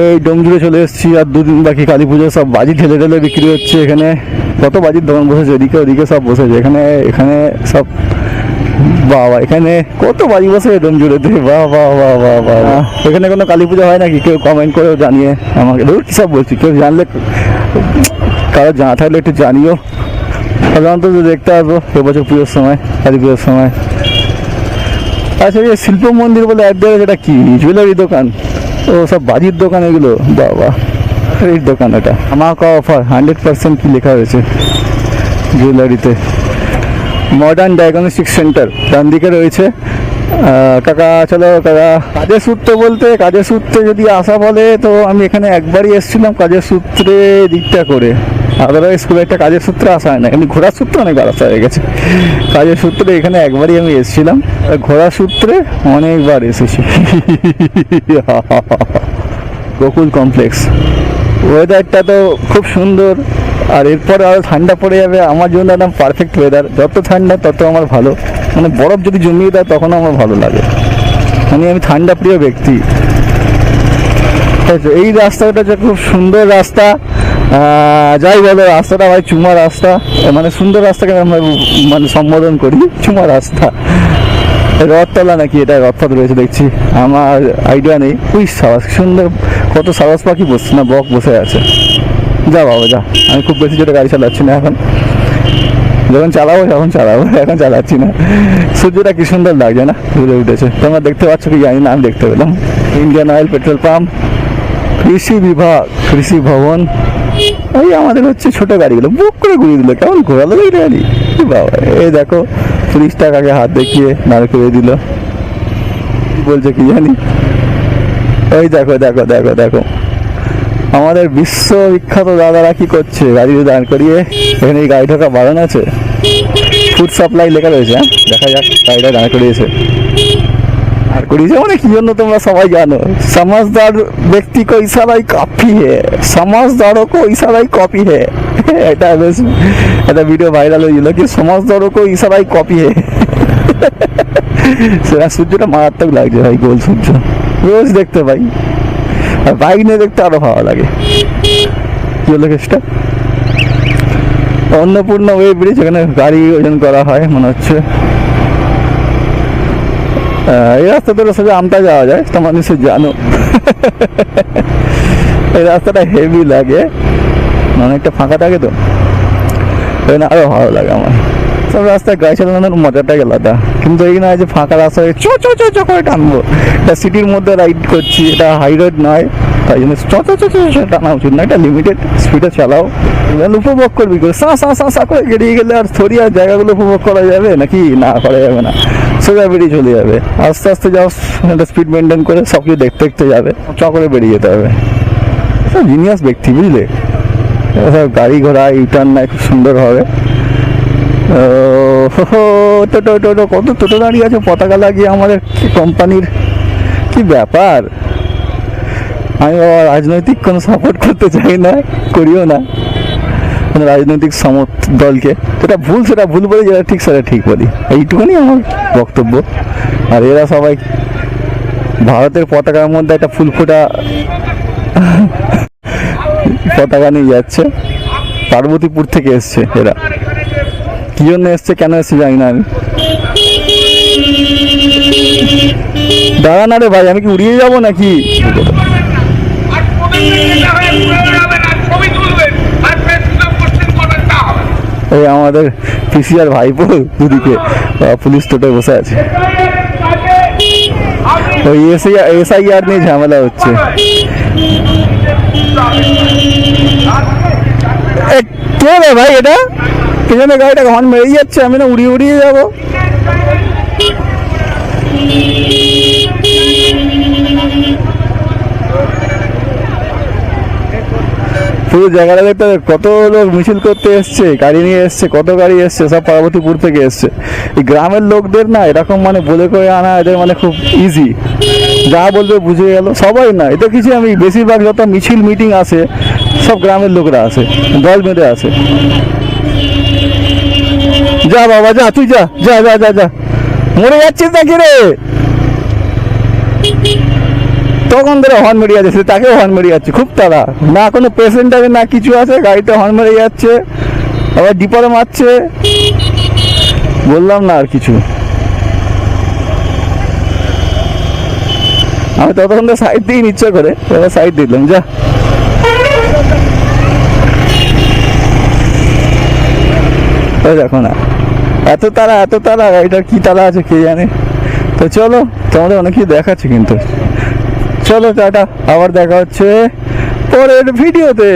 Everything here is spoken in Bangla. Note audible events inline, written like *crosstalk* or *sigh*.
এই ডোমজুড়ে চলে এসেছি, আর দুদিন বাকি কালী পুজো, সব বাজি ঠেলে ঠেলে বিক্রি হচ্ছে এখানে। কত বাজির দোকান বসেছে, এদিকে ওদিকে সব বসেছে। এখানে এখানে সব, বাবা, এখানে কত বাজি বসে ডোমজুড়েতে বাহ বাহ বাহ বাহ বাহ। এখানে কোনো কালী পুজো হয় নাকি? কেউ কমেন্ট করেও জানিয়ে আমাকে। ধর, কী সব বলছি, কেউ জানলে কারও জানা থাকলে একটু জানিও। সাধারণত দেখতে আসব, এবছর পুজোর সময়, কালী পুজোর সময়। আচ্ছা শিল্প মন্দির বলে এক জায়গায় যেটা কি? জুয়েলারি দোকান? ও সব বাজির দোকান এগুলো। বাবা এই দোকান এটা। আমার কা অফার হান্ড্রেড পার্সেন্ট কি লেখা হয়েছে জুয়েলারিতে মডার্ন ডায়াগনস্টিক সেন্টার ডান দিকে রয়েছে। কাকা, চলো কাকা। কাজের সূত্র বলতে, কাজের সূত্রে যদি আসা বলে, তো আমি এখানে একবারই এসেছিলাম কাজের সূত্রে দিকটা করে। আদারওয়াইজ খুব একটা কাজের সূত্রে আসা হয় না, এমনি ঘোরার সূত্রে অনেক আসা হয়ে গেছে। কাজের সূত্রে এখানে একবারই আমি এসেছিলাম ঘোরার সূত্রে অনেকবার এসেছি। গোকুল কমপ্লেক্স। ওয়েদারটা তো খুব সুন্দর, আর এরপরে আরও ঠান্ডা পড়ে যাবে, আমার জন্য একদম পারফেক্ট ওয়েদার যত ঠান্ডা, তত আমার ভালো। মানে বরফ যদি জমিয়ে দেয় তখন আমার ভালো লাগে। মানে আমি ঠান্ডা প্রিয় ব্যক্তি। এই রাস্তাটা যে খুব সুন্দর রাস্তা যাই বলো, রাস্তাটা ভাই চুমা রাস্তা। মানে সুন্দর রাস্তাকে আমরা মানে সম্বোধন করি চুমা রাস্তা। রথতলা নাকি এটা রথপথ রয়েছে, দেখছি। আমার আইডিয়া নেই। উই, সাবাস সুন্দর, কত সাবাস পাখি বসছে না, বক বসে আছে। যা বাবা, যা। আমি খুব বেশি জোরে গাড়ি চালাচ্ছি না এখন। যখন চালাবো, তখন চালাবো, এখন চালাচ্ছি না। সূর্যটা কি সুন্দর লাগছে না দূরে উঠেছে। তোমরা দেখতে পাচ্ছ কি জানি না, আমি দেখতে পেলাম। ইন্ডিয়ান অয়েল পেট্রোল পাম্প কৃষি বিভাগ, কৃষি ভবন। এই আমাদের হচ্ছে ছোট গাড়িগুলো, বুক করে ঘুরিয়ে দিল, কেমন ঘোরালো এই গাড়ি? বাবা, এই দেখো, তিরিশ টাকাকে হাত দেখিয়ে দাঁড় করে দিল। বলছে কি জানি? ওই দেখো দেখো দেখো দেখো। আমাদের বিশ্ববিখ্যাত দাদারা কি করছে? গাড়ি দাঁড় করিয়ে এখানে গাড়ি ঢোকা বারণ আছে? ফুড সাপ্লাই লেখা রয়েছে হ্যাঁ? দেখা যাক, গাড়িটা দাঁড় করিয়েছে। আর করিয়েছে মানে কি জন্য তোমরা সবাই জানো, সমাজদার ব্যক্তি কো ইশারাই কপি হে, সমাজদারও কো ইশারাই কপি হে। *laughs* এটা বেশ, একটা ভিডিও ভাইরাল হয়েছিল কি সমাজদারও কো ইশারাই কপি হে। *laughs* সেটা সূর্যটা মারাত্মক লাগছে ভাই, গোল সূর্য। রোজ দেখতে ভাই আর বাইক নিয়ে দেখতে আরও ভালো লাগে। কি হলো কেসটা? অন্নপূর্ণা ওয়ে ব্রিজ এখানে গাড়ি ওজন করা হয়, মনে হচ্ছে। এই রাস্তা তো সবাই আমতা যাওয়া যায় তোমার নিশ্চয় জানো এই রাস্তাটা হেভি লাগে। অনেকটা ফাঁকা থাকে তো। ওই আরও ভালো লাগে আমার। সব রাস্তায় গাড়ি চালানোর মজাটাই আলাদা। কিন্তু এই না যে ফাঁকা রাস্তা চো চো চো চো করে টানবো। এটা সিটির মধ্যে রাইড করছি, এটা হাই রোড নয়। তাই জন্য চ চো চো চো চো টানা উচিত না। এটা লিমিটেড স্পিডে চালাও। উপভোগ করবি করে। সা সা সা সা করে বেরিয়ে গেলে আর থরি আর জায়গাগুলো উপভোগ করা যাবে নাকি? না, করা যাবে না। সোজা বেরিয়ে চলে যাবে। আস্তে আস্তে যাও, একটা স্পিড মেনটেন করে সব কিছু দেখতে দেখতে যাবে। চ করে বেরিয়ে যেতে হবে। সব জিনিয়াস ব্যক্তি, বুঝলে? সব গাড়ি ঘোড়া ইউটার্ন নাই খুব সুন্দর হবে। টোটো টোটো, কত টোটো দাঁড়িয়ে আছে? পতাকা লাগিয়ে আমাদের কোম্পানির কি ব্যাপার? আমি বাবা রাজনৈতিক কোনো সাপোর্ট করতে চাই না, করিও না। কোনো রাজনৈতিক সমর্থ দলকে। যেটা ভুল সেটা ভুল বলি, যেটা ঠিক সেটা ঠিক বলি। এইটুকুনি আমার বক্তব্য। আর এরা সবাই ভারতের পতাকার মধ্যে একটা ফুল ফোটা পতাকা নিয়ে যাচ্ছে। পার্বতীপুর থেকে এসছে এরা। কি জন্য এসছে, কেন এসছে জানি না আমি। দাঁড়া না রে ভাই, আমি কি উড়িয়ে যাব নাকি? এই আমাদের পিসিআর ভাইপো দুদিকে পুলিশ টোটে বসে আছে। ওই এসআই, এসআইআর নিয়ে ঝামেলা হচ্ছে। কে রে ভাই এটা? পেছনে গাড়িটা হর্ন মেরেই যাচ্ছে, আমি না উড়িয়ে উড়িয়ে যাব। পুরো জায়গাটা কত লোক মিছিল করতে এসছে, গাড়ি নিয়ে এসছে, কত গাড়ি এসছে, সব পার্বতীপুর থেকে এসছে। এই গ্রামের লোকদের না এরকম মানে বলে করে আনা এদের মানে খুব ইজি যা বলবে বুঝে গেল, সবাই না। এটা কিছু আমি বেশিরভাগ যত মিছিল মিটিং আছে, সব গ্রামের লোকরা আসে দল বেঁধে আসে যা বাবা, যা, তুই যা যা যা যা যা। মরে যাচ্ছিস নাকি রে? তখন ধরে হর্ন মেরে যাচ্ছে, তাকেও হর্ন মেরে যাচ্ছে, খুব তাড়া। না কোনো পেশেন্ট আছে না কিছু আছে, গাড়িতে হর্ন মেরে যাচ্ছে, আবার ডিপারে মারছে। বললাম না আর কিছু। আমি ততক্ষণ তো সাইড দিয়ে ইচ্ছা করে, এবার সাইড দিলাম, যা। দেখো না, এত তারা এত তারা গাড়িটার কি তালা আছে কে জানে। তো চলো, তোমাদের অনেক কিছু দেখাচ্ছে কিন্তু। চলো টাটা আবার দেখা হচ্ছে পরের ভিডিওতে।